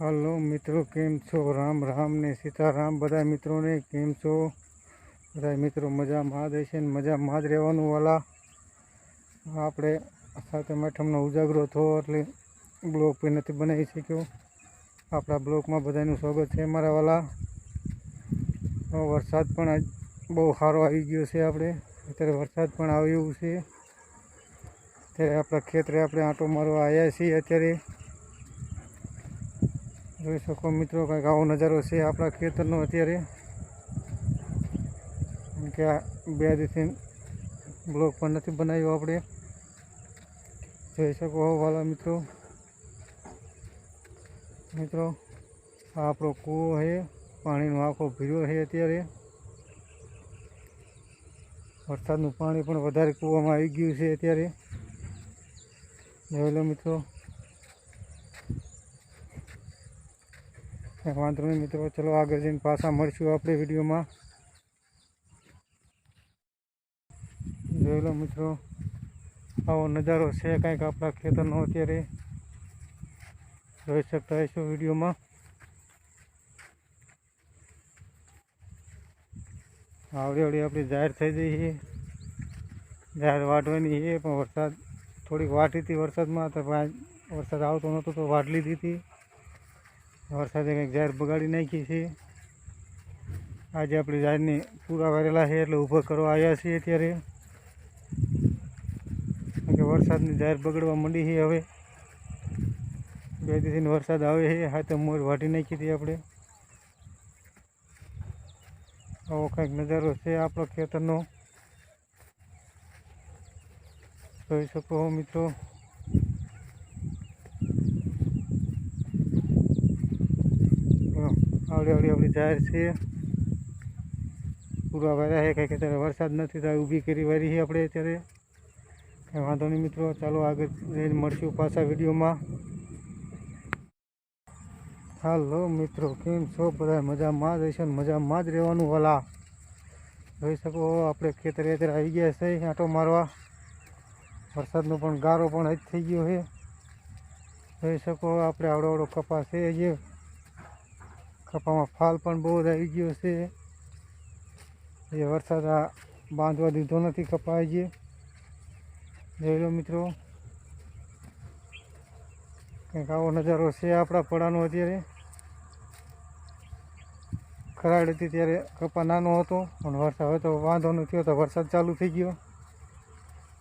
હાલો મિત્રો, કેમ છો? રામ રામ ને સીતારામ. બધા મિત્રોને કેમ છો? બધા મિત્રો મજામાં જ હશે ને? મજામાં જ રહેવાનું વાલા. આપણે સાથે આઠમનો ઉજાગરો થયો એટલે બ્લોગ પણ નથી બનાવી શક્યો. આપણા બ્લોકમાં બધાનું સ્વાગત છે મારા વાલા. વરસાદ પણ બહુ સારો આવી ગયો છે આપણે. અત્યારે વરસાદ પણ આવ્યો છે. ત્યારે આપણા ખેતરે આપણે આંટો મારવા આવ્યા છીએ અત્યારે. જોઈ શકો મિત્રો કંઈક આવો નજારો છે આપણા ખેતરનો અત્યારે. કે આ બે દિવસથી બ્લોક પણ નથી બનાવ્યો આપણે. જોઈ શકો હો વાલા મિત્રો. મિત્રો, આ આપણો કૂવો છે, પાણીનો આખો ભીરો છે અત્યારે. વરસાદનું પાણી પણ વધારે કૂવામાં આવી ગયું છે અત્યારે. જોઈ લો મિત્રો. વાંધો નહીં મિત્રો, ચલો આગળ જઈને પાછા મળશું આપણે વિડીયોમાં. જોઈ લો મિત્રો, આવો નજારો છે કંઈક આપણા ખેતરનો અત્યારે. જોઈ શકતા હશો વિડીયોમાં. આવડી આવડી આપણી જાહેર થઈ જઈ છે. જાહેર વાટવાની છે, પણ વરસાદ થોડીક વાટી હતી વરસાદમાં, તો વરસાદ આવતો નહોતો, તો વાટ લીધી હતી. વરસાદે કંઈક જાહેર બગાડી નાખી છે. આજે આપણે ઝાડને પૂરા વારેલા છે એટલે ઊભો કરવા આવ્યા છીએ અત્યારે. કે વરસાદની જાહેર બગડવા માંડી છે હવે. બે દિવસથી વરસાદ આવે છે, હાથે મોર વાટી નાખી હતી આપણે. આવો કંઈક નજારો છે આપણો ખેતરનો. જોઈ શકો મિત્રો. આવડી આવડી આપણી જાહેર છે. પૂરા વાર્યા છે કંઈક અત્યારે વરસાદ નથી તો ઊભી કરી વારી છે આપણે અત્યારે. કંઈ વાંધો નહીં મિત્રો, ચાલો આગળ જઈને મળશું પાછા વિડીયોમાં. હાલો મિત્રો, કેમ છો? બધા મજામાં જ હશો ને? મજામાં જ રહેવાનું, વાલા. જોઈ શકો આપણે ખેતરે અત્યારે આવી ગયા છે, આંટો મારવા. વરસાદનો પણ ગારો પણ જ થઈ ગયો છે. જોઈ શકો આપણે આવડો આવડો કપાસ છે, જે કપામાં ફાલ પણ બહુ જ આવી ગયો છે. એ વરસાદ આ બાંધવા દીધો નથી, કપાય જે જોઈ લો મિત્રો. કંઈક આવો નજારો છે આપણા પડાનો અત્યારે. ખરાડ હતી ત્યારે કપા નાનો હતો, પણ વરસાદ હવે તો વાંધો નથી થયો તો વરસાદ ચાલુ થઈ ગયો.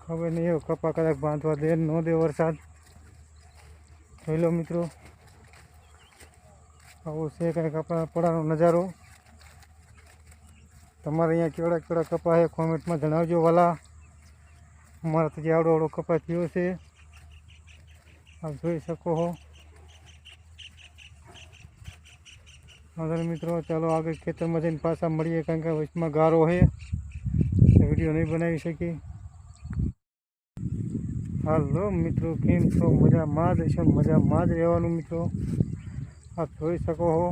ખબર નહીં એવો કપા કદાચ બાંધવા દે ન દે વરસાદ. જોઈ લો મિત્રો. આવો છે કંઈક આપણા પડાનો નજારો. તમારે અહીંયા કેવડા કેવડા કપા છે કોમેન્ટમાં જણાવજો વાલા. અમારા જે આવડો આવડો કપા થયો છે. આપ જોઈ શકો છો મિત્રો, ચાલો આગળ ખેતરમાં જઈને પાછા મળીએ, કારણ કે વચમાં ગારો છે. વીડિયો નહીં બનાવી શકી હાલો મિત્રો, કેમ છો? મજામાં જ ને મજામાં જ રહેવાનું મિત્રો. આપ જોઈ શકો છો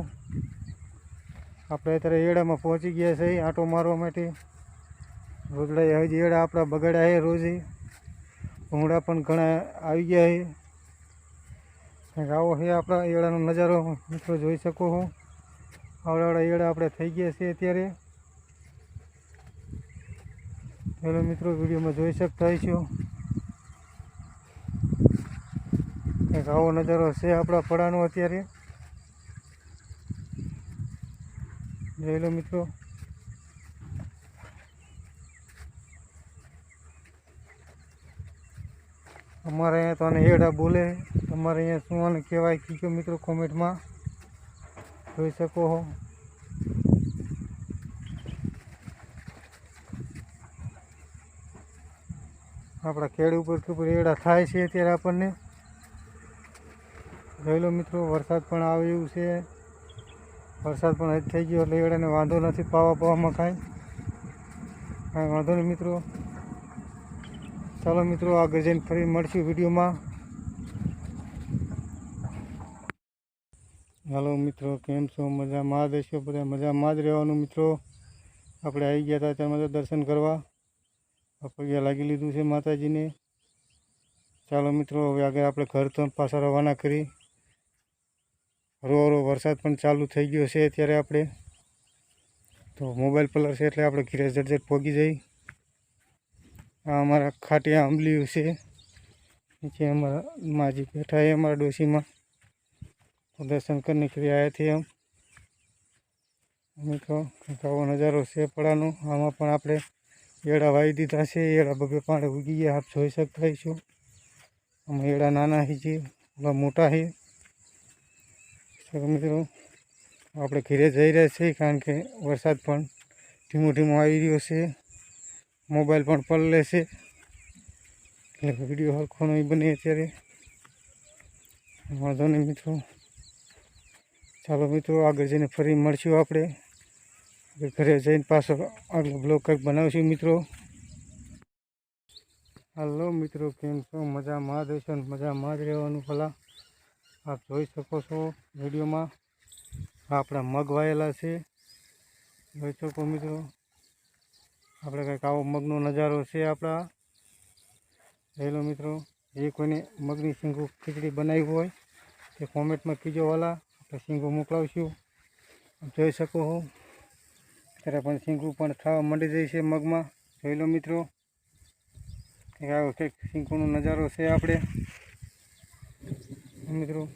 આપણે અત્યારે એડામાં પહોંચી ગયા છે આંટો મારવા માટે. રોજડા હજી એડા આપણા બગાડ્યા છે રોજે. ભૂંગળા પણ ઘણા આવી ગયા છે. આવો છે આપણા એડાનો નજારો. મિત્રો જોઈ શકો છો આવડાવડા એડા આપણે થઈ ગયા છે અત્યારે. ચાલો મિત્રો, વિડીયોમાં જોઈ શકતા છો કંઈક આવો નજારો છે આપણા પડાનો અત્યારે. જોઈ લો મિત્રો. અમારે અહીંયા તો આને એડા બોલે. તમારે અહીંયા શું આને કહેવાય કીધો મિત્રો કોમેન્ટમાં. જોઈ શકો હો. આપણા ખેડ ઉપર ઉપર એડા થાય છે અત્યારે આપણને. જોઈ લો મિત્રો, વરસાદ પણ આવે એવું છે. વરસાદ પણ હજ થઈ ગયો, એટલે એડાને વાંધો નથી, પાવા પાવામાં કાંઈ. કાંઈ વાંધો નહીં મિત્રો. ચાલો મિત્રો, આગળ જઈને ફરી મળશું વિડીયોમાં. હાલો મિત્રો, કેમ છો? મજામાં જ હશો બધા? મજામાં જ રહેવાનું મિત્રો. આપણે આવી ગયા હતા ત્યાં બધા દર્શન કરવા. પગિયા લાગી લીધું છે માતાજીને. ચાલો મિત્રો, હવે આગળ આપણે ઘર તો પાછા રવાના કરી. હરો વરસાદ પણ ચાલુ થઈ ગયો છે અત્યારે આપણે. તો મોબાઈલ પલર છે એટલે આપણે ઘીરે ઝટઝટ પોગી જઈ. આ અમારા ખાટી આંબલીઓ છે. નીચે અમારા માજી બેઠા એ અમારા ડોશીમાં. દર્શન કરીને નીકળી આવ્યા છીએ એમ. અમે તો આવો નજારો છે પડાનો. આમાં પણ આપણે એડા વાવી દીધા છે. એડા બબે પાણી ઉગી ગયા. આપ જોઈ શકતા છો અમે એડા નાના છે મોટા છે તો મિત્રો, આપણે ઘરે જઈ રહ્યા છીએ કારણ કે વરસાદ પણ ધીમો ધીમો આવી રહ્યો છે. મોબાઈલ પણ પલળે છે. એટલે વીડિયો હરખો નહીં બને અત્યારે. વાંધો નહીં મિત્રો. ચાલો મિત્રો, આગળ જઈને ફરી મળશું આપણે. ઘરે જઈને પાછો આગલો બ્લોગ કંઈક બનાવશું મિત્રો. હાલો મિત્રો, કેમ છો? મજામાં જ હશો ને? મજામાં જ રહેવાનું ભલા. આપ જોઈ શકો છો વિડીયોમાં. આપણા મગ વાયેલા છે. જોઈ શકો મિત્રો. આપણે કંઈક આવો મગનો નજારો છે આપણા. રહેલો મિત્રો. જે કોઈને મગની શીંગું ખીચડી બનાવી હોય, તે કોમેન્ટમાં કીજો વાલા. આપણે શીંગું મોકલાવશું. જોઈ શકો છો ત્યારે પણ શીંગું પણ થવા માંડી જાય છે મગમાં. જોઈ લો મિત્રો. કંઈક આવો કંઈક શીંગુનો નજારો છે આપણે. મિત્રો.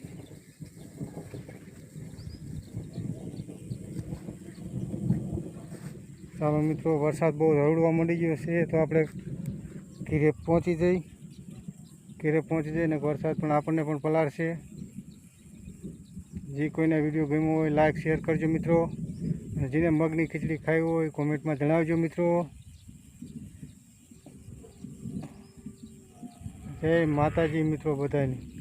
ચાલો મિત્રો, વરસાદ બહુ હળવવા મળી ગયો છે, તો આપણે ઘીરે પહોંચી જઈ. ઘીરે પહોંચી જઈએ ને વરસાદ પણ આપણને પણ પલાળશે. જે કોઈને વીડિયો ગમ્યો હોય, લાઈક, શેર કરજો મિત્રો. જેને મગની ખીચડી ખાવી હોય, કોમેન્ટમાં જણાવજો મિત્રો. જય માતાજી મિત્રો બધાની.